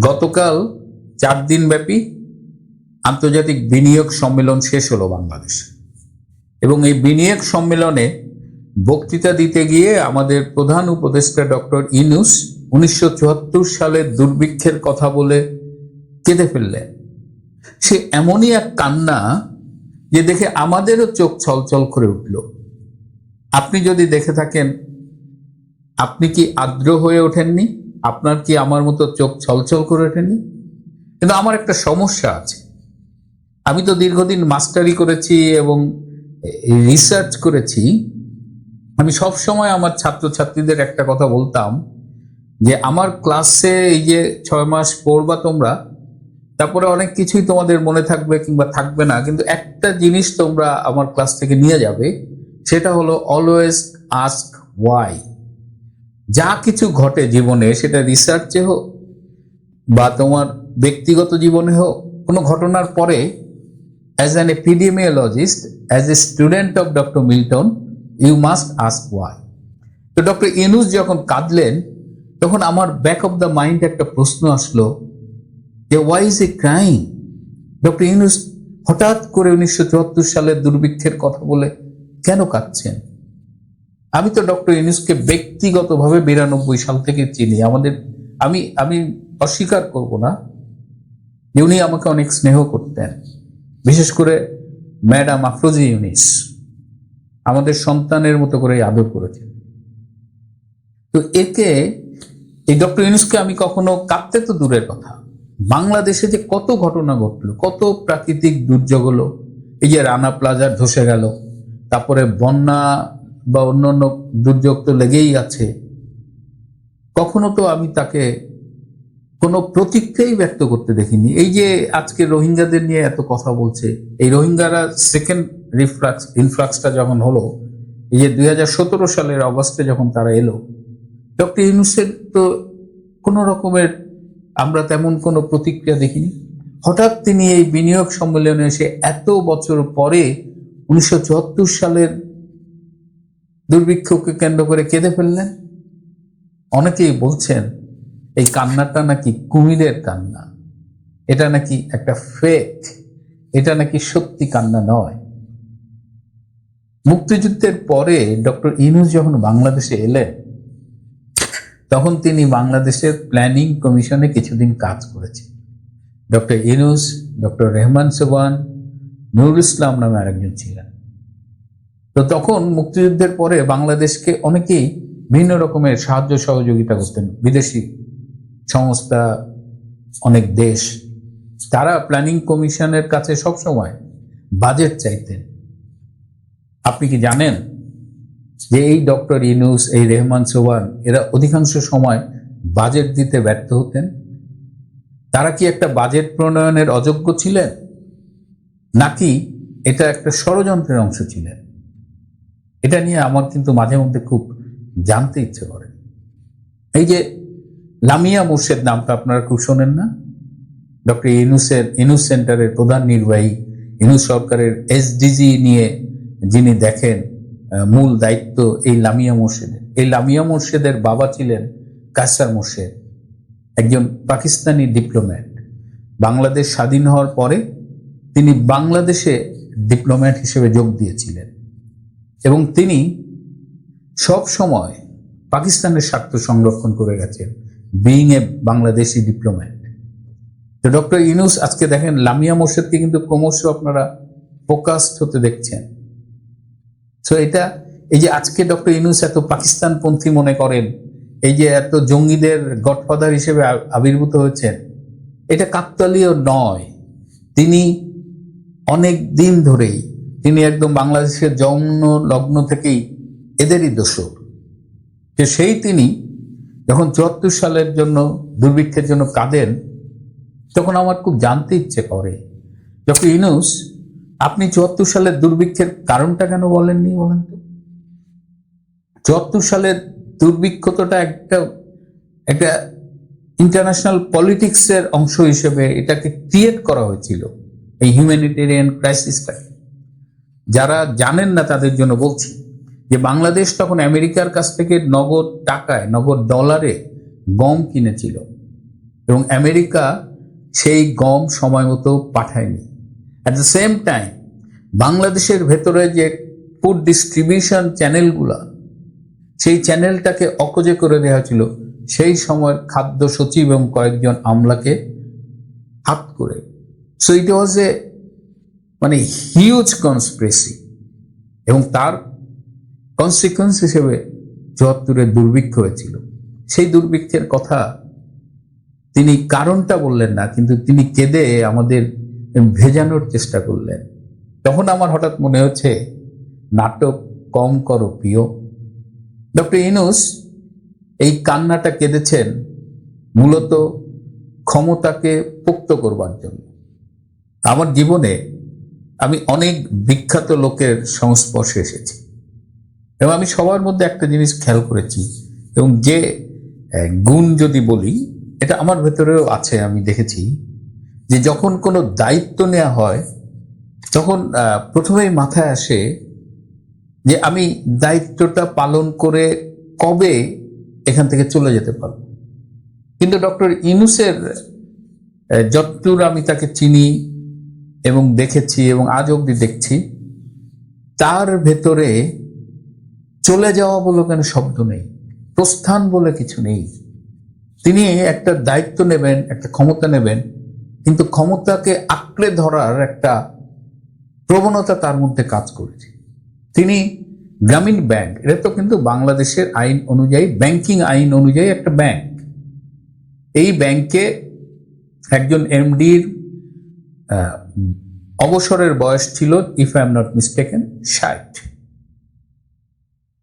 গতকাল চার দিন ব্যাপী আন্তর্জাতিক বিনিয়োগ সম্মেলন শেষ হলো বাংলাদেশে। এবং এই বিনিয়োগ সম্মেলনে বক্তৃতা দিতে গিয়ে আমাদের প্রধান উপদেষ্টা ডক্টর ইনুস উনিশশো সালের দুর্ভিক্ষের কথা বলে কেঁদে ফেললেন। সে এমনই এক কান্না যে দেখে আমাদেরও চোখ ছলছল করে উঠল। আপনি যদি দেখে থাকেন, আপনি কি আর্দ্র হয়ে ওঠেননি? আপনার কি আমার মতো চোখ ছলছল করে ওঠেনি? কিন্তু আমার একটা সমস্যা আছে। আমি তো দীর্ঘদিন মাস্টারি করেছি এবং রিসার্চ করেছি। আমি সব সময় আমার ছাত্রছাত্রীদের একটা কথা বলতাম যে, আমার ক্লাসে এই যে ছয় মাস পড়বা তোমরা, তারপরে অনেক কিছুই তোমাদের মনে থাকবে কিংবা থাকবে না, কিন্তু একটা জিনিস তোমরা আমার ক্লাস থেকে নিয়ে যাবে, সেটা হলো অলওয়েজ আস্ক ওয়াই যা কিছু ঘটে জীবনে, সেটা রিসার্চে হোক বা তোমার ব্যক্তিগত জীবনে হোক, কোনো ঘটনার পরে as an epidemiologist as a student of doctor Milton you must ask why তো ডক্টর ইনুস যখন কাঁদলেন, তখন আমার ব্যাক অফ দ্য মাইন্ড একটা প্রশ্ন আসলো যে why is a crime doctor Yunus হঠাৎ করে উনিশশো চুয়াত্তর সালের দুর্ভিক্ষের কথা বলে, কেন কাঁদছেন? আমি তো ডক্টর ইনুসকে ব্যক্তিগতভাবে বিরানব্বই সাল থেকে চিনি। আমাদের, আমি আমি অস্বীকার করব না উনি আমাকে অনেক স্নেহ করতেন। বিশেষ করে ম্যাডাম আফরোজি ইউনিস আমাদের সন্তানের মতো করে আদর করেছেন। তো একে, এই ডক্টর ইউনুসকে আমি কখনো কাঁদতে তো দূরের কথা। বাংলাদেশে যে কত ঘটনা ঘটলো, কত প্রাকৃতিক দুর্যোগ হলো, এই যে রানা প্লাজার ধসে গেল, তারপরে বন্যা বা অন্যান্য দুর্যোগ তো লেগেই আছে। কখনো তো আমি তাকে কোনো প্রতিক্রিয়াই ব্যক্ত করতে দেখিনি। এই যে আজকে রোহিঙ্গাদের নিয়ে এত কথা বলছে, এই রোহিঙ্গারা সেকেন্ড রিফ্লাক্স ইনফ্লাক্সটা যখন হলো, এই যে দুই হাজার সতেরো সালের অগস্টে যখন তারা এলো, ডক্টর ইউনুসের তো কোনো রকমের আমরা তেমন কোনো প্রতিক্রিয়া দেখিনি। হঠাৎ তিনি এই বিনিয়োগ সম্মেলনে এসে এত বছর পরে উনিশশো চুয়াত্তর সালের দুর্ভিক্ষকে কেন্দ্র করে কেঁদে ফেললেন। অনেকেই বলছেন, এই কান্নাটা নাকি কুমিরের কান্না। এটা নাকি একটা ফেক এটা নাকি সত্যি কান্না নয়। মুক্তিযুদ্ধের পরে ডক্টর ইনুস যখন বাংলাদেশে এলেন, তখন তিনি বাংলাদেশের প্ল্যানিং কমিশনে কিছুদিন কাজ করেছেন। ডক্টর ইনুস ডক্টর রেহমান সোবান নুরুল ইসলাম নামে আরেকজন ছিলেন। তো তখন মুক্তিযুদ্ধের পরে বাংলাদেশকে অনেকেই ভিন্ন রকমের সাহায্য সহযোগিতা করতেন। বিদেশি সংস্থা, অনেক দেশ, তারা প্ল্যানিং কমিশনের কাছে সবসময় বাজেট চাইতেন। আপনি কি জানেন যে এই ডক্টর ইনুস এই রেহমান সোবান এরা অধিকাংশ সময় বাজেট দিতে ব্যর্থ হতেন? তারা কি একটা বাজেট প্রণয়নের অযোগ্য ছিলেন? নাকি এটা একটা ষড়যন্ত্রের অংশ ছিলেন? এটা নিয়ে আমার কিন্তু মাঝে মধ্যে খুব জানতে ইচ্ছে করে। এই যে লামিয়া মুর্শেদ নামটা আপনারা খুব শোনেন না? ডক্টর ইনুসের ইনুস সেন্টারের প্রধান নির্বাহী ইনুস সরকারের এসডিজি নিয়ে যিনি দেখেন মূল দায়িত্ব এই লামিয়া মুর্শেদের। এই লামিয়া মুর্শেদের বাবা ছিলেন কাসার মুর্শেদ, একজন পাকিস্তানি ডিপ্লোম্যাট। বাংলাদেশ স্বাধীন হওয়ার পরে তিনি বাংলাদেশে ডিপ্লোম্যাট হিসেবে যোগ দিয়েছিলেন। এবং তিনি সব সময় পাকিস্তানের স্বার্থ সংরক্ষণ করে গেছেন বিইং এ বাংলাদেশি ডিপ্লোম্যাট তো ডক্টর ইনুস আজকে দেখেন, লামিয়া মোর্শেদকে কিন্তু ক্রমশ আপনারা ফোকাসড হতে দেখছেন। সো এটা, এই যে আজকে ডক্টর ইনুস এত পাকিস্তানপন্থী মনে করেন, এই যে এত জঙ্গিদের গডফাদার হিসেবে আবির্ভূত হয়েছেন, এটা কাকতালীয় নয়। তিনি অনেক দিন ধরেই তিনি একদম বাংলাদেশের জন্ম লগ্ন থেকেই এদেরই দোষর। যে সেই তিনি যখন চুয়াত্তর সালের জন্য দুর্ভিক্ষের জন্য কাঁদেন, তখন আমার খুব জানতে ইচ্ছে করে। যখন ইনুস আপনি চুয়াত্তর সালের দুর্ভিক্ষের কারণটা কেন বলেননি বলেন তো? চুয়াত্তর সালের দুর্ভিক্ষতটা একটা একটা ইন্টারন্যাশনাল পলিটিক্সের অংশ হিসেবে এটাকে ক্রিয়েট করা হয়েছিল, এই হিউম্যানিটেরিয়ান ক্রাইসিসটাকে যারা জানেন না তাদের জন্য বলছি যে বাংলাদেশ তখন আমেরিকার কাছ থেকে নগদ টাকায়, নগদ ডলারে গম কিনেছিল। এবং আমেরিকা সেই গম সময় মতো পাঠায়নি। অ্যাট দ্য সেম টাইম বাংলাদেশের ভেতরে যে ফুড ডিস্ট্রিবিউশন চ্যানেলগুলা সেই চ্যানেলটাকে অকজে করে দেওয়া ছিল সেই সময়ের খাদ্য সচিব এবং কয়েকজন আমলাকে হাত করে। সো ইট ওয়াজ এ মানে হিউজ কনস্পিরেসি এবং তার কনসিকুয়েন্স হিসেবে চুয়াত্তরের দুর্ভিক্ষ হয়েছিল। সেই দুর্ভিক্ষের কথা তিনি কারণটা বললেন না, কিন্তু তিনি কেঁদে আমাদের ভেজানোর চেষ্টা করলেন। তখন আমার হঠাৎ মনে হচ্ছে, নাটক কম করো প্রিয়। ডক্টর ইনুস এই কান্নাটা কেঁদেছেন মূলত ক্ষমতাকে পোক্ত করবার জন্য। আমার জীবনে আমি অনেক বিখ্যাত লোকের সংস্পর্শে এসেছি। এবং আমি সবার মধ্যে একটা জিনিস খেয়াল করেছি, এবং যে গুণ যদি বলি, এটা আমার ভেতরেও আছে, আমি দেখেছি, যে যখন কোনো দায়িত্ব নেওয়া হয়, তখন প্রথমেই মাথায় আসে যে আমি দায়িত্বটা পালন করে কবে এখান থেকে চলে যেতে পারব। কিন্তু ডক্টর ইনুসের যতদূর আমি তাকে চিনি এবং দেখেছি এবং আজ অবধি দেখছি, তার ভেতরে চলে যাওয়া বলে কেন শব্দ নেই, প্রস্থান বলে কিছু নেই। তিনি একটা দায়িত্ব নেবেন, একটা ক্ষমতা নেবেন, কিন্তু ক্ষমতাকে আঁকড়ে ধরার একটা প্রবণতা তার মধ্যে কাজ করেছে। তিনি গ্রামীণ ব্যাংক, এটা তো কিন্তু বাংলাদেশের আইন অনুযায়ী, ব্যাংকিং আইন অনুযায়ী একটা ব্যাংক। এই ব্যাংকে একজন এমডির অবসরের বয়স ছিল if I am not mistaken ষাট।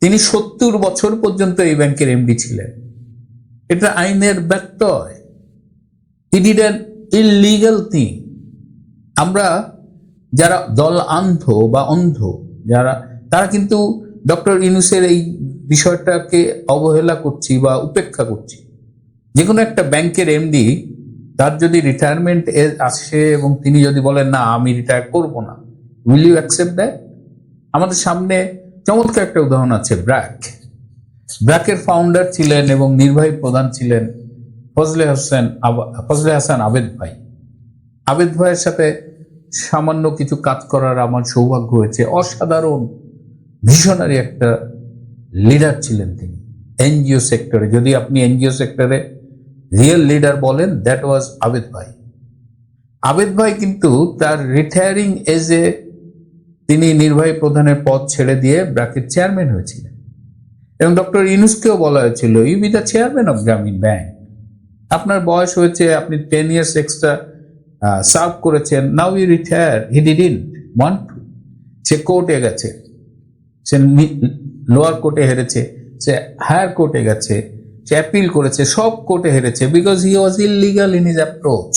তিনি সত্তর বছর পর্যন্ত এই ব্যাংকের এমডি ছিলেন। এটা আইনের ব্যত্যয়। He did an illegal thing আমরা যারা দল আন্ধ বা অন্ধ, যারা, তারা কিন্তু ডক্টর ইনুসের এই বিষয়টাকে অবহেলা করছি বা উপেক্ষা করছি। যে কোনো একটা ব্যাংকের এমডি তার যদি রিটায়ারমেন্ট এজ আসে এবং তিনি যদি বলেন, না, আমি রিটায়ার করব না উইল ইউ অ্যাকসেপ্ট দ্যাট আমাদের সামনে চমৎকার একটা উদাহরণ আছে, ব্র্যাক। ব্র্যাকের ফাউন্ডার ছিলেন এবং নির্বাহী প্রধান ছিলেন ফজলে হোসেন ফজলে হাসান আবেদ ভাই। আবেদ ভাইয়ের সাথে সামান্য কিছু কাজ করার আমার সৌভাগ্য হয়েছে। অসাধারণ ভিশনারি একটা লিডার ছিলেন তিনি, এনজিও সেক্টরে। যদি আপনি এনজিও সেক্টরে রিয়েল লিডার বলেন দ্যাট ওয়াজ আবেদ ভাই আবেদ ভাই কিন্তু তার রিটায়ারিং এজে তিনি নির্বাহী প্রধানের পদ ছেড়ে দিয়ে ব্র্যাকের চেয়ারম্যান হয়েছিলেন। এবং ডক্টর ইনুসকেও বলা হয়েছিল you be the chairman of Grameen bank আপনার বয়স হয়েছে, আপনি টেন ইয়ার্স এক্সট্রা সার্ভ করেছেন now you retire he didn't want to say কোর্টে গেছে। সে লোয়ার কোর্টে হেরেছে। সে হায়ার কোর্টে গেছে। সে অ্যাপিল করেছে, সব কোর্টে হেরেছে because he was illegal in his approach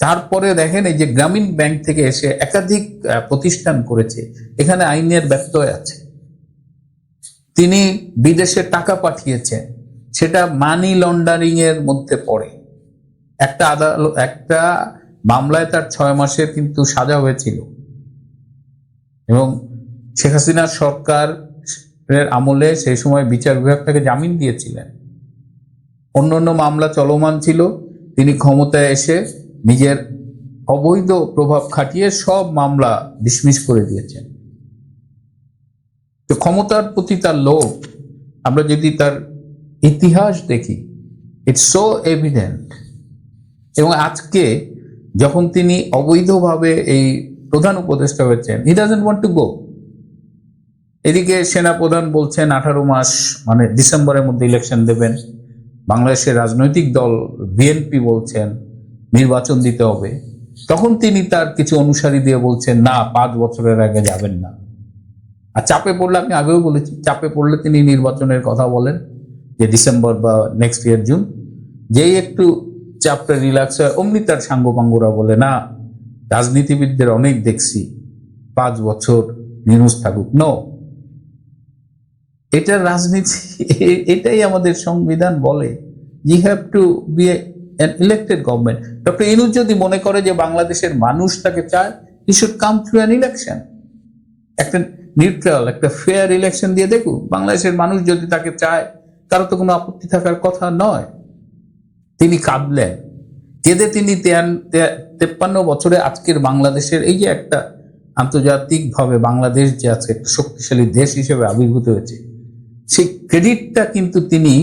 তারপরে দেখেন এই যে গ্রামীণ ব্যাংক থেকে এসে একাধিক প্রতিষ্ঠান করেছে, এখানে আইনের ব্যত্যয় আছে। তিনি বিদেশে টাকা পাঠিয়েছেন, সেটা মানি লন্ডারিং এর মধ্যে পড়ে। একটা আদালত একটা মামলায় তার ছয় মাসের কিন্তু সাজা হয়েছিল। এবং শেখ হাসিনার সরকারের আমলে সেই সময় বিচার বিভাগ তাকে জামিন দিয়েছিলেন। অন্য অন্য মামলা চলমান ছিল। তিনি ক্ষমতায় এসে নিজের অবৈধ প্রভাব খাটিয়ে সব মামলা ডিসমিস করে দিয়েছেন। তো ক্ষমতার প্রতি তার লোভ, আমরা যদি তার ইতিহাস দেখি ইটস সো এভিডেন্ট এবং আজকে যখন তিনি অবৈধভাবে এই প্রধান উপদেষ্টা হয়েছেন he doesn't want to go এদিকে সেনা প্রধান বলছেন আঠারো মাস মানে ডিসেম্বরের মধ্যে ইলেকশন দেবেন। বাংলাদেশের রাজনৈতিক দল বিএনপি বলছেন, নির্বাচন দিতে হবে। তখন তিনি তার কিছু অনুসারী দিয়ে বলছেন, না, পাঁচ বছরের আগে যাবেন না। আর চাপে পড়লে, আমি আগেও বলেছি, চাপে পড়লে তিনি নির্বাচনের কথা বলেন, যে ডিসেম্বর বা নেক্সট ইয়ার জুন যেই একটু চাপটা রিল্যাক্স হয়, অমনি তার সাঙ্গপাঙ্গুরা বলে, না, রাজনীতিবিদদের অনেক দেখছি, পাঁচ বছর নিউজ থাকুক। নো এটা রাজনীতি, এটাই আমাদের সংবিধান বলে। We have to be an elected government doctor Yunus যদি মনে করে যে বাংলাদেশের মানুষ তাকে চায় he should come through an election একটা নিউট্রাল একটা ফেয়ার ইলেকশন দিয়ে দেখুক বাংলাদেশের মানুষ যদি তাকে চায়, কারও তো কোনো আপত্তি থাকার কথা নয়। তিনি কাঁদলেন। কেঁদে তিনি তেপ্পান্ন বছরে আজকের বাংলাদেশের এই যে একটা আন্তর্জাতিকভাবে বাংলাদেশ যে আজকে একটা শক্তিশালী দেশ হিসেবে আবির্ভূত হয়েছে। সেই ক্রেডিটটা কিন্তু তিনি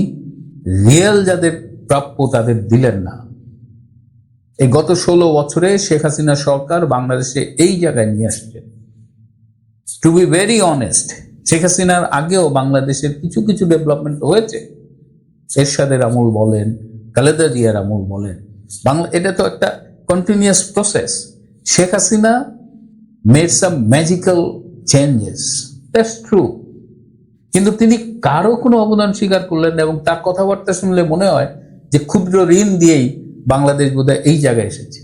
রিয়েল যাদের প্রাপ্য তাদের দিলেন না। এই গত ষোলো বছরে শেখ হাসিনা সরকার বাংলাদেশে এই জায়গায় নিয়ে আসছে। To be very honest Sheikh হাসিনার আগেও বাংলাদেশের কিছু কিছু ডেভেলপমেন্ট হয়েছে। এরশাদের আমল বলেন, খালেদা জিয়ার আমল বলেন। বাংলা, এটা তো একটা continuous process Sheikh Hasina made some magical changes that's true কিন্তু তিনি কারও কোনো অবদান স্বীকার করলেন না এবং তার কথাবার্তা শুনলে মনে হয় যে ক্ষুদ্র ঋণ দিয়েই বাংলাদেশ বোধহয় এই জায়গায় এসেছে।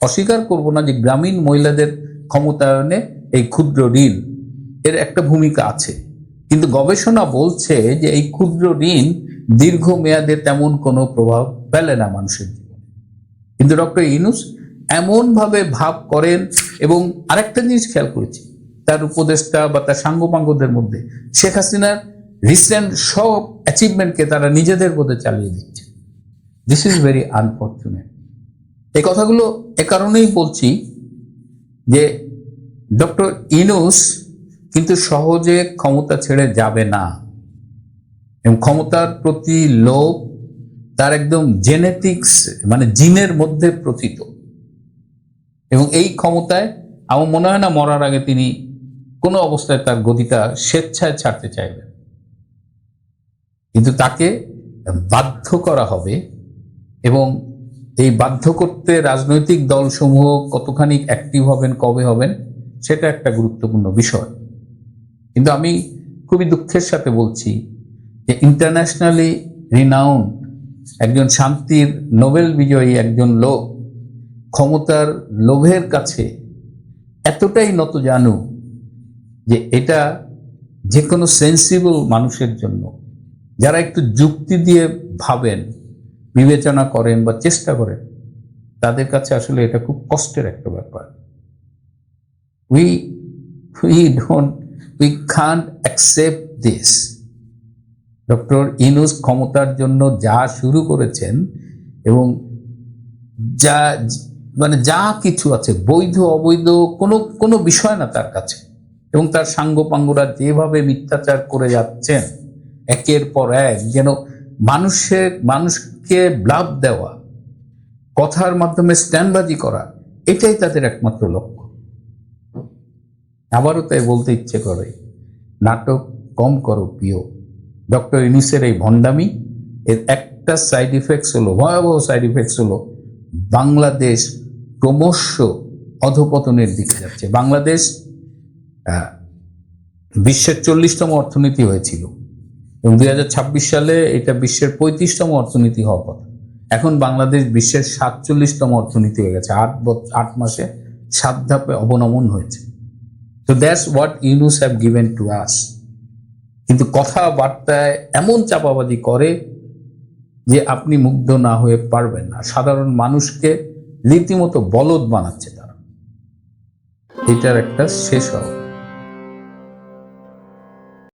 অস্বীকার করব না যে গ্রামীণ মহিলাদের ক্ষমতায়নে এই ক্ষুদ্র ঋণ এর একটা ভূমিকা আছে। কিন্তু গবেষণা বলছে যে এই ক্ষুদ্র ঋণ দীর্ঘমেয়াদে তেমন কোনো প্রভাব ফেলে না মানুষের জীবনে। কিন্তু ডক্টর ইনুস এমনভাবে ভাব করেন এবং আরেকটা জিনিস খেয়াল করেছি। তার উপদেষ্টা বা তার সাঙ্গপাঙ্গদের মধ্যে। শেখ হাসিনার রিসেন্ট সব অ্যাচিভমেন্টকে তারা নিজেদের মধ্যে চালিয়ে দিচ্ছে। দিস ইজ ভেরি আনফর্চুনেট এই কথাগুলো এ কারণেই বলছি যে ডক্টর ইনুস কিন্তু সহজে ক্ষমতা ছেড়ে যাবে না। এবং ক্ষমতার প্রতি লোভ তার একদম জেনেটিক্স মানে জিনের মধ্যে প্রথিত। এবং এই ক্ষমতায়, আমার মনে হয় না মরার আগে তিনি কোনো অবস্থায় তার গতিটা স্বেচ্ছায় ছাড়তে চাইবেন কিন্তু তাকে বাধ্য করা হবে এবং এই বাধ্য করতে রাজনৈতিক দলসমূহ কতখানি অ্যাক্টিভ হবেন, কবে হবেন, সেটা একটা গুরুত্বপূর্ণ বিষয়। কিন্তু আমি খুবই দুঃখের সাথে বলছি যে ইন্টারন্যাশনালি রিনাউন্ড একজন শান্তির নোবেল বিজয়ী একজন লোক ক্ষমতার লোভের কাছে এতটাই নত জানু যে এটা যে কোনো সেন্সিবল মানুষের জন্য। যারা একটু যুক্তি দিয়ে ভাবেন, বিবেচনা করেন বা চেষ্টা করেন, তাদের কাছে আসলে এটা খুব কষ্টের একটা ব্যাপার। We we don't we can't accept this doctor Yunus ক্ষমতার জন্য যা শুরু করেছেন এবং যা মানে যা কিছু আছে, বৈধ, অবৈধ, কোনো কোনো বিষয় না তার কাছে। এবং তার সাঙ্গপাঙ্গরা যেভাবে মিথ্যাচার করে যাচ্ছেন, একের পর এক, যেন মানুষের মানুষকে ব্লাভ দেওয়া, কথার মাধ্যমে স্ট্যান্ডবাজি করা, এটাই তাদের একমাত্র লক্ষ্য। আবারও তাই বলতে ইচ্ছে করে, নাটক কম করো প্রিয়। ডক্টর ইনিসের এই ভণ্ডামি, এর একটা সাইড ইফেক্টস হলো, ভয়াবহ সাইড ইফেক্টস হলো, বাংলাদেশ ক্রমশ অধপতনের দিকে যাচ্ছে। বাংলাদেশ বিশ্বের চল্লিশতম অর্থনীতি হয়েছিল। এবং দুই ছাব্বিশ সালে এটা বিশ্বের পঁয়ত্রিশতম অর্থনীতি হওয়ার কথা। এখন বাংলাদেশ বিশ্বের সাতচল্লিশতম অর্থনীতি হয়ে গেছে। আট বছ- আট মাসে সাত ধাপে অবনমন হয়েছে। তো that's what Yunus have given to us কিন্তু কথাবার্তায় এমন চাপাবাজি করে যে আপনি মুগ্ধ না হয়ে পারবেন না। সাধারণ মানুষকে রীতিমতো বলদ বানাচ্ছে তারা। এটার একটা শেষ হওয়া।